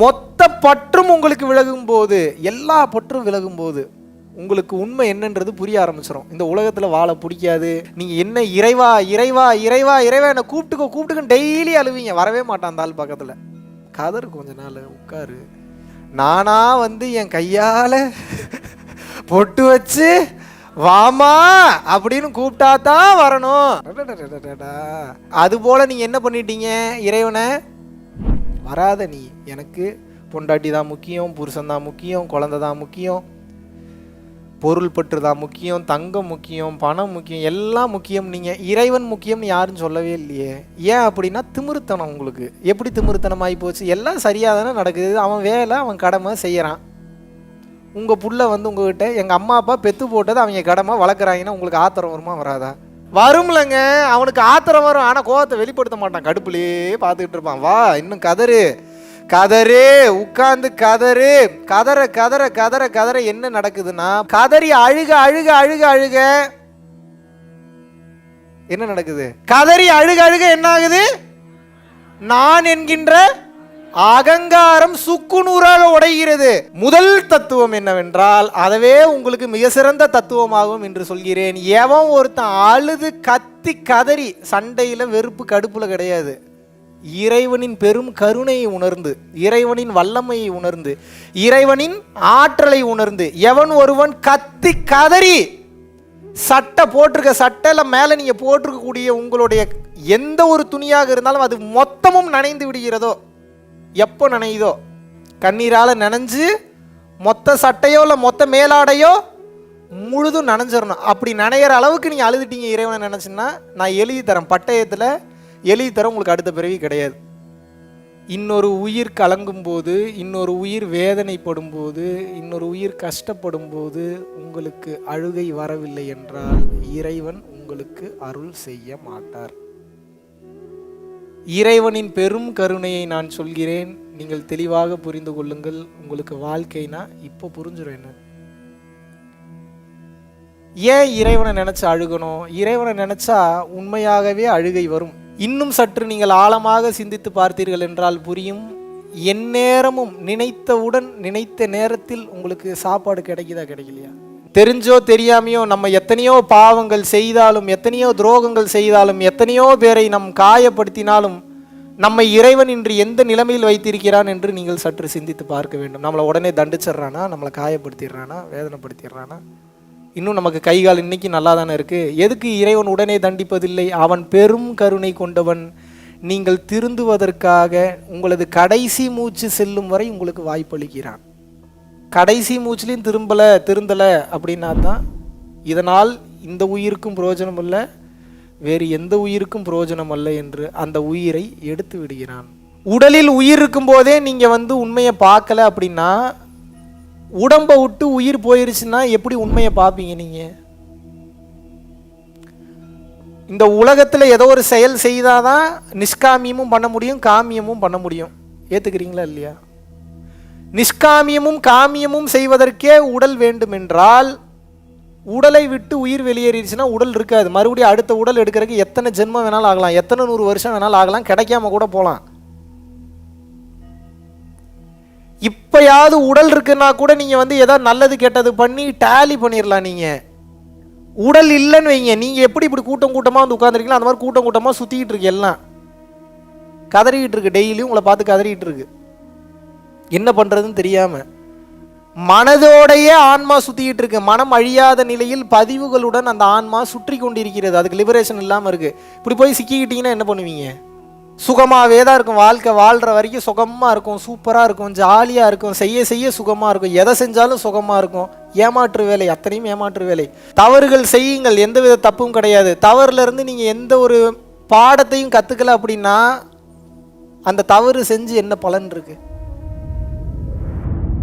மொத்த பற்றும் உங்களுக்கு விலகும் போது எல்லா பற்றும் விலகும் போது உங்களுக்கு உண்மை என்னன்றது புரிய ஆரம்பிச்சிடும் இந்த உலகத்தில் வாழ பிடிக்காது நீங்கள் என்ன இறைவா இறைவா இறைவா இறைவா என்னை கூப்பிட்டுக்கோ கூப்பிட்டுக்கோ டெய்லி அழுவீங்க. வரவே மாட்டான் அந்த ஆள் பக்கத்தில். கதறு கொஞ்ச நாள் உட்காரு. நானா வந்து என் கையால் பொட்டு வச்சு வாமா அப்படின்னு கூப்பிட்டா தான் வரணும். அது போல நீங்க என்ன பண்ணிட்டீங்க இறைவனை? வராத நீ. எனக்கு பொண்டாட்டி தான் முக்கியம் புருஷன் தான் முக்கியம் குழந்தை தான் முக்கியம் பொருள் பற்று தான் முக்கியம் தங்கம் முக்கியம் பணம் முக்கியம் எல்லாம் முக்கியம். நீங்கள் இறைவன் முக்கியம்னு யாரும் சொல்லவே இல்லையே. ஏன் அப்படின்னா திமிருத்தனம் உங்களுக்கு. எப்படி திமிருத்தனம் ஆகி போச்சு? எல்லாம் சரியாக தானே நடக்குது. அவன் வேலை அவன் கடமை செய்கிறான் உங்கள் புள்ள வந்து உங்ககிட்ட எங்கள் அம்மா அப்பா பெத்து போட்டது அவங்க கடமை வளர்க்குறாங்கன்னா உங்களுக்கு ஆத்திரம் வருமா வராதா? வரும்லங்க. அவனுக்கு ஆத்திரம் வரும். ஆனால் கோவத்தை வெளிப்படுத்த மாட்டான். கடுப்புலேயே பார்த்துக்கிட்டு இருப்பான். வா இன்னும் கதறு. கதறு உட்கார்ந்து கதறு. கதற கதற கதற கதற என்ன நடக்குதுன்னா கதறி அழுக அழுக அழுக அழுக. என்ன நடக்குது? கதறி அழுக அழுக என்ன ஆகுது நான் என்கின்ற அகங்காரம் சுக்குநூறாக உடைகிறது. முதல் தத்துவம் என்னவென்றால் அதவே உங்களுக்கு மிக சிறந்த தத்துவமாகும் என்று சொல்கிறேன். எவன் ஒருத்தன் அழுது கத்தி கதறி சண்டையில் வெறுப்பு கடுப்புல கிடையாது. இறைவனின் பெரும் கருணையை உணர்ந்து இறைவனின் வல்லமையை உணர்ந்து இறைவனின் ஆற்றலை உணர்ந்து எவன் ஒருவன் கத்தி கதறி சட்டை போட்டிருக்க சட்டையில் மேலே நீங்கள் போட்டிருக்கக்கூடிய உங்களுடைய எந்த ஒரு துணியாக இருந்தாலும் அது மொத்தமும் நனைந்து விடுகிறதோ எப்போ நனையுதோ? கண்ணீரால் நனைஞ்சு மொத்த சட்டையோ இல்லை மொத்த மேலாடையோ முழுதும் நனைஞ்சிடணும் அப்படி நனையிற அளவுக்கு நீங்கள் அழுதுட்டீங்க இறைவனை நினச்சின்னா நான் எழுதி தரேன். பட்டயத்தில் எழுதி தரேன் உங்களுக்கு அடுத்த பிறவி கிடையாது. இன்னொரு உயிர் கலங்கும் போது இன்னொரு உயிர் வேதனைப்படும் போது இன்னொரு உயிர் கஷ்டப்படும் போது உங்களுக்கு அழுகை வரவில்லை என்றால் இறைவன் உங்களுக்கு அருள் செய்ய மாட்டார். இறைவனின் பெரும் கருணையை நான் சொல்கிறேன். நீங்கள் தெளிவாக புரிந்து கொள்ளுங்கள். உங்களுக்கு வாழ்க்கைனா இப்போ புரிஞ்சிடும் என்ன? ஏன் இறைவனை நினைச்சு அழுகணும்? இறைவனை நினைச்சா உண்மையாகவே அழுகை வரும். இன்னும் சற்று நீங்கள் ஆழமாக சிந்தித்து பார்த்தீர்கள் என்றால் புரியும். எந்நேரமும் நினைத்தவுடன் நினைத்த நேரத்தில் உங்களுக்கு சாப்பாடு கிடைக்குதா கிடைக்கலையா? தெரிஞ்சோ தெரியாமையோ நம்ம எத்தனையோ பாவங்கள் செய்தாலும் எத்தனையோ துரோகங்கள் செய்தாலும் எத்தனையோ பேரை நம் காயப்படுத்தினாலும் நம்மை இறைவன் இன்று எந்த நிலைமையில் வைத்திருக்கிறான் என்று நீங்கள் சற்று சிந்தித்து பார்க்க வேண்டும். நம்மளை உடனே தண்டிச்சிட்றானா? நம்மளை காயப்படுத்திடுறானா? வேதனைப்படுத்திடுறானா? இன்னும் நமக்கு கை கால் இன்னைக்கு நல்லா தானே இருக்குது எதுக்கு இறைவன் உடனே தண்டிப்பதில்லை? அவன் பெரும் கருணை கொண்டவன். நீங்கள் திருந்துவதற்காக உங்களது கடைசி மூச்சு செல்லும் வரை உங்களுக்கு வாய்ப்பளிக்கிறான். கடைசி மூச்சுலையும் திரும்பலை திருந்தலை அப்படின்னா தான் இதனால் இந்த உயிருக்கும் பிரயோஜனம் இல்லை வேறு எந்த உயிருக்கும் பிரயோஜனம் அல்ல என்று அந்த உயிரை எடுத்து விடுகிறான். உடலில் உயிர் இருக்கும்போதே நீங்கள் வந்து உண்மையை பார்க்கல அப்படின்னா உடம்பை விட்டு உயிர் போயிருச்சுன்னா எப்படி உண்மையை பார்ப்பீங்க நீங்கள் இந்த உலகத்தில் ஏதோ ஒரு செயல் செய்தாதான் நிஷ்காமியமும் பண்ண முடியும் காமியமும் பண்ண முடியும். ஏற்றுக்கிறீங்களா இல்லையா? நிஷ்காமியமும் காமியமும் செய்வதற்கே உடல் வேண்டுமென்றால் உடலை விட்டு உயிர் வெளியேறிடுச்சுன்னா உடல் இருக்காது. மறுபடியும் அடுத்த உடல் எடுக்கிறதுக்கு எத்தனை ஜென்மம் வேணாலும் ஆகலாம். எத்தனை நூறு வருஷம் வேணாலும் ஆகலாம். கிடைக்காம கூட போகலாம். இப்பயாவது உடல் இருக்குன்னா கூட நீங்கள் வந்து ஏதாவது நல்லது கெட்டது பண்ணி டேலி பண்ணிடலாம் நீங்கள் உடல் இல்லைன்னு வைங்க. நீங்கள் எப்படி இப்படி கூட்டம் கூட்டமாக வந்து உட்காந்துருக்கீங்களோ அந்த மாதிரி கூட்டம் கூட்டமாக சுற்றிக்கிட்டு இருக்கு எல்லாம். கதறிக்கிட்டு இருக்கு. டெய்லியும் உங்களை பார்த்து கதறிக்கிட்டு இருக்கு. என்ன பண்ணுறதுன்னு தெரியாமல் மனதோடையே ஆன்மா சுற்றிக்கிட்டு இருக்கு. மனம் அழியாத நிலையில் பதிவுகளுடன் அந்த ஆன்மா சுற்றி கொண்டிருக்கிறது. அதுக்கு லிபரேஷன் இல்லாமல் இருக்கு. இப்படி போய் சிக்கிக்கிட்டீங்கன்னா என்ன பண்ணுவீங்க? சுகமாகவே தான் இருக்கும். வாழ்க்கை வாழ்கிற வரைக்கும் சுகமாக இருக்கும். சூப்பராக இருக்கும். ஜாலியாக இருக்கும். செய்ய செய்ய சுகமாக இருக்கும். எதை செஞ்சாலும் சுகமாக இருக்கும். ஏமாற்று வேலை. அத்தனையும் ஏமாற்று வேலை. தவறுகள் செய்யுங்கள். எந்தவித தப்பும் கிடையாது. தவறுலேருந்து நீங்கள் எந்த ஒரு பாடத்தையும் கற்றுக்கல அப்படின்னா அந்த தவறு செஞ்சு என்ன பலன் இருக்குது